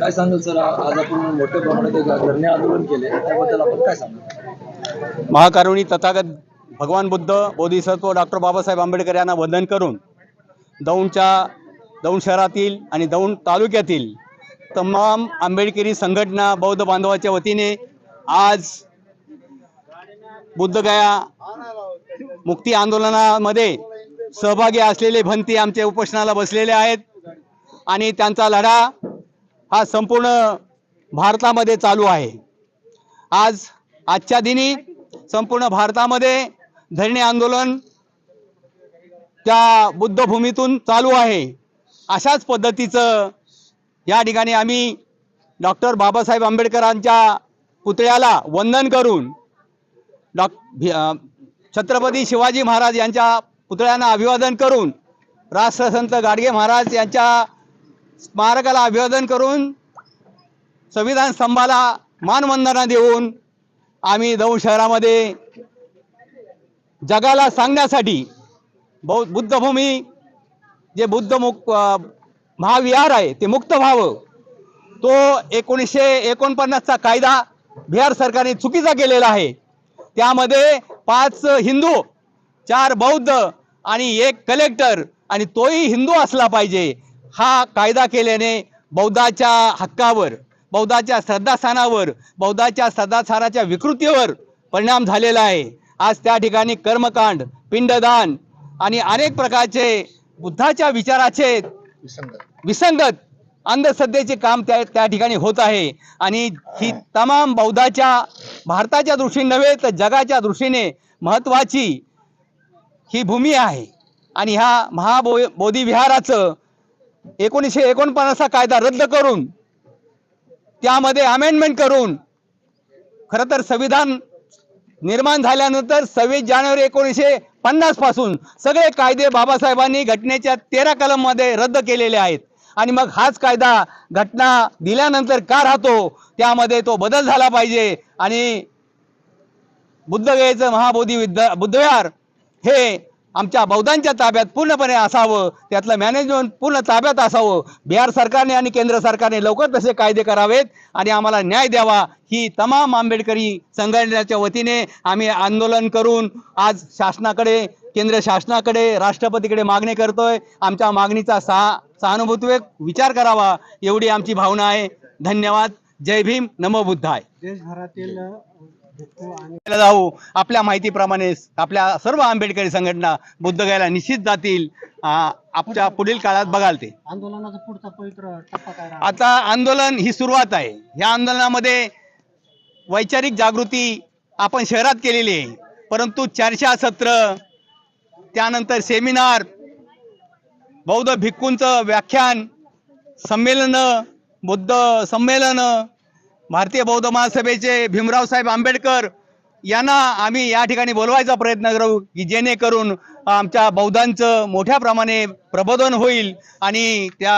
काय सांगाल सर? आज आपण मोठ्या प्रमाणात धरणे आंदोलन केले त्याबद्दल आपण काय सांगाल? महाकारुणी तथागत भगवान बुद्ध बोधिसत्व डॉक्टर बाबासाहेब आंबेडकर यांना वंदन करून दौंडच्या दौंड शहरातील आणि दौंड तालुक्यातील तमाम आंबेडकरी संघटना बौद्ध बांधवाच्या वतीने आज बुद्धगया मुक्ती आंदोलनामध्ये सहभागी असलेले भंती आमच्या उपोषणाला बसलेले आहेत. आणि त्यांचा लढा हा संपूर्ण भारतामध्ये चालू आहे. आज आजच्या दिनी संपूर्ण भारतामध्ये धरणे आंदोलन त्या बुद्धभूमीतून चालू आहे. अशाच पद्धतीचं या ठिकाणी आम्ही डॉक्टर बाबासाहेब आंबेडकरांच्या पुतळ्याला वंदन करून डॉक छत्रपती शिवाजी महाराज यांच्या पुतळ्यांना अभिवादन करून राष्ट्रसंत गाडगे महाराज यांच्या स्मारकाला अभिवादन करून संविधान स्तंभाला मानवंदना देऊन आम्ही दौंड शहरामध्ये जगाला सांगण्यासाठी बौ बुद्धभूमी जे बुद्ध मुक महाविहार आहे ते मुक्त व्हावं. तो एकोणीसशे एकोणपन्नासचा कायदा बिहार सरकारने चुकीचा केलेला आहे. त्यामध्ये पाच हिंदू चार बौद्ध आणि एक कलेक्टर आणि तोही हिंदू असला पाहिजे. हा कायदा केल्याने बौद्धाच्या हक्कावर बौद्धाच्या श्रद्धास्थानावर बौद्धाच्या श्रद्धास्थानाच्या विकृतीवर परिणाम झालेला आहे. आज त्या ठिकाणी कर्मकांड पिंडदान आणि अनेक प्रकारचे बुद्धाच्या विचाराचे विसंगत. अंधश्रद्धेचे काम त्या त्या ठिकाणी होत आहे. आणि ही तमाम बौद्धाच्या भारताच्या दृष्टीने नव्हे तर जगाच्या दृष्टीने महत्त्वाची ही भूमी आहे. आणि ह्या महाबो बोधी विहाराचं एकोणीसशे एकोणपन्नासचा कायदा रद्द करून त्यामध्ये अमेंडमेंट करून खरं तर संविधान निर्माण झाल्यानंतर सव्वीस जानेवारी एकोणीसशे पन्नासपासून सगळे कायदे बाबासाहेबांनी घटनेच्या तेरा कलममध्ये रद्द केलेले आहेत. आणि मग हाच कायदा घटना दिल्यानंतर का राहतो त्यामध्ये तो बदल झाला पाहिजे. आणि बुद्धगयेचं महाबोधी विद्या बुद्धविहार हे आमच्या बौद्धांच्या ताब्यात पूर्णपणे असावं त्यातलं मॅनेजमेंट पूर्ण ताब्यात असावं. बिहार सरकारने आणि केंद्र सरकारने लवकर तसे कायदे करावेत आणि आम्हाला न्याय द्यावा. ही तमाम आंबेडकरी संघटनेच्या वतीने आम्ही आंदोलन करून आज शासनाकडे केंद्र शासनाकडे राष्ट्रपतीकडे मागणी करतोय. आमच्या मागणीचा सहा सहानुभूती विचार करावा एवढी आमची भावना आहे. धन्यवाद. जय भीम. नमो बुद्धाय. देशभरातील जाऊ. आपल्या माहितीप्रमाणे आपल्या सर्व आंबेडकरी संघटना बुद्धगयाला निश्चित जातील. आपल्या पुढील काळात बघाल ते. आंदोलनाचा पुढचा पवित्र? आता आंदोलन ही सुरुवात आहे. ह्या आंदोलनामध्ये वैचारिक जागृती आपण शहरात केलेली आहे. परंतु चर्चा सत्र त्यानंतर सेमिनार बौद्ध भिक्खूंचं व्याख्यान संमेलन बुद्ध संमेलन भारतीय बौद्ध महासभेचे भीमराव साहेब आंबेडकर यांना आम्ही या ठिकाणी बोलवायचा प्रयत्न करू की जेणेकरून आमच्या बौद्धांचं मोठ्या प्रमाणे प्रबोधन होईल आणि त्या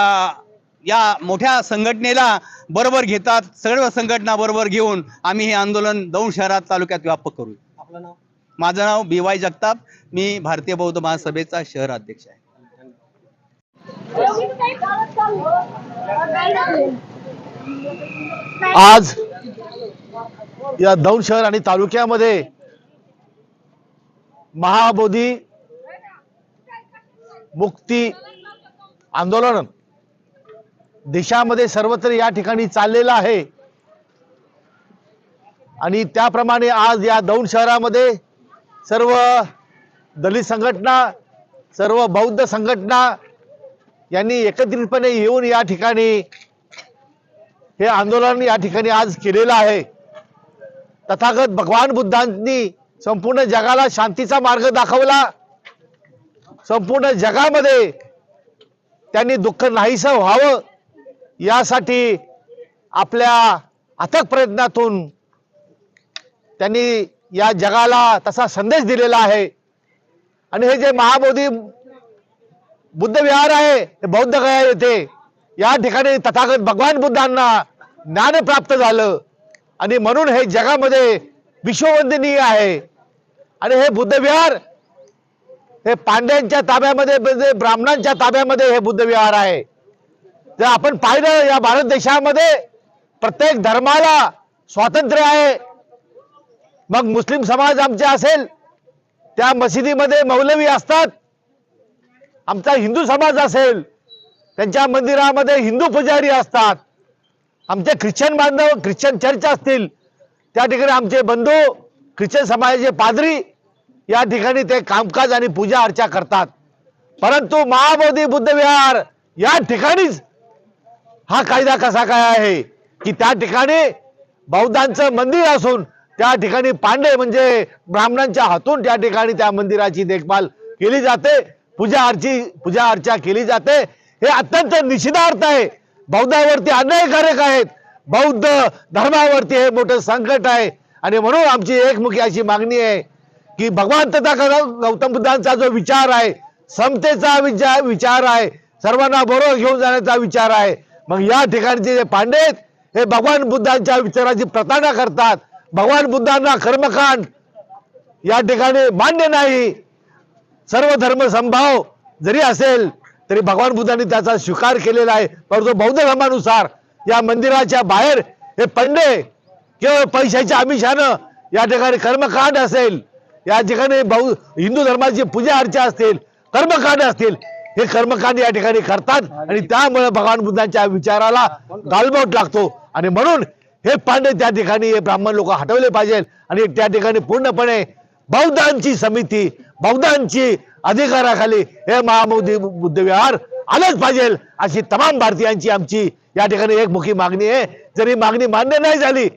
या मोठ्या संघटनेला बरोबर घेतात सर्व संघटना बरोबर घेऊन आम्ही हे आंदोलन दौंड शहरात तालुक्यात व्यापक करू. आपलं नाव? माझं नाव बी वाय जगताप. मी भारतीय बौद्ध महासभेचा शहर अध्यक्ष आहे. आज या दौंड शहर आणि तालुक्यामध्ये महाबोधी मुक्ती आंदोलन देशामध्ये सर्वत्र या ठिकाणी चाललेलं आहे. आणि त्याप्रमाणे आज या दौंड शहरामध्ये सर्व दलित संघटना सर्व बौद्ध संघटना यांनी एकत्रितपणे येऊन या ठिकाणी हे आंदोलन या ठिकाणी आज केलेलं आहे. तथागत भगवान बुद्धांनी संपूर्ण जगाला शांतीचा मार्ग दाखवला. संपूर्ण जगामध्ये त्यांनी दुःख नाहीसं व्हावं यासाठी आपल्या अथक प्रयत्नातून त्यांनी या जगाला तसा संदेश दिलेला आहे. आणि हे जे महाबोधी बुद्ध विहार आहे हे बौद्ध गया येथे या ठिकाणी तथागत भगवान बुद्धांना ज्ञान प्राप्त झालं. आणि म्हणून हे जगामध्ये विश्ववंदनीय आहे. आणि हे बुद्ध विहार हे पांड्यांच्या ताब्यामध्ये म्हणजे ब्राह्मणांच्या ताब्यामध्ये हे बुद्ध विहार आहे. तर आपण पाहिलं या भारत देशामध्ये प्रत्येक धर्माला स्वातंत्र्य आहे. मग मुस्लिम समाज आमचे असेल त्या मशिदीमध्ये मौलवी असतात. आमचा हिंदू समाज असेल त्यांच्या मंदिरामध्ये हिंदू पुजारी असतात. आमचे ख्रिश्चन बांधव ख्रिश्चन चर्च असतील. त्या ठिकाणी आमचे बंधू ख्रिश्चन समाजाचे पादरी या ठिकाणी ते कामकाज आणि पूजा अर्चा करतात. परंतु महाबोधी बुद्ध विहार या ठिकाणीच हा कायदा कसा काय आहे? की त्या ठिकाणी बौद्धांचं मंदिर असून त्या ठिकाणी पांडे म्हणजे ब्राह्मणांच्या हातून त्या ठिकाणी त्या मंदिराची देखभाल केली जाते. पूजा अर्ची पूजा अर्चा केली जाते. हे अत्यंत निषेधार्थ आहे. बौद्धावरती अन्यायकारक आहेत. बौद्ध धर्मावरती हे मोठं संकट आहे. आणि म्हणून आमची एकमुखी अशी मागणी आहे की भगवान तथा गौतम बुद्धांचा जो विचार आहे समतेचा विचार विचार आहे सर्वांना बरोबर घेऊन जाण्याचा विचार आहे. मग या ठिकाणचे जे पांडे आहेत हे भगवान बुद्धांच्या विचाराची प्रतारणा करतात. भगवान बुद्धांना कर्मकांड या ठिकाणी मान्य नाही. सर्व धर्म संभाव जरी असेल तरी भगवान बुद्धांनी त्याचा स्वीकार केलेला आहे. परंतु बौद्ध धर्मानुसार या मंदिराच्या बाहेर हे पंडे केवळ पैशाच्या आमिषानं या ठिकाणी कर्मकांड असेल. या ठिकाणी बौ हिंदू धर्माची पूजा अर्चा असतील कर्मकांड असतील हे कर्मकांड या ठिकाणी करतात. आणि त्यामुळे भगवान बुद्धांच्या विचाराला गालबोट लागतो. आणि म्हणून हे पांडे त्या ठिकाणी हे ब्राह्मण लोक हटवले पाहिजे आणि त्या ठिकाणी पूर्णपणे बौद्धांची समिती बौद्धांची अधिकाराखाली हे महामोदी बुद्धविहार आलंच पाहिजे अशी तमाम भारतीयांची आमची या ठिकाणी एकमुखी मागणी आहे. जरी मागणी मान्य नाही झाली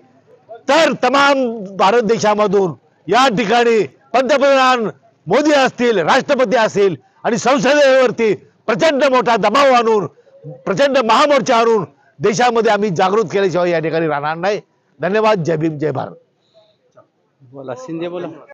तर तमाम भारत देशामधून या ठिकाणी पंतप्रधान मोदी असतील राष्ट्रपती असतील आणि संसदेवरती प्रचंड मोठा दबाव आणून प्रचंड महामोर्चा आणून देशामध्ये आम्ही जागृत केल्याशिवाय या ठिकाणी राहणार नाही. धन्यवाद. जय भीम जय भारत. बोला शिंदे बोला.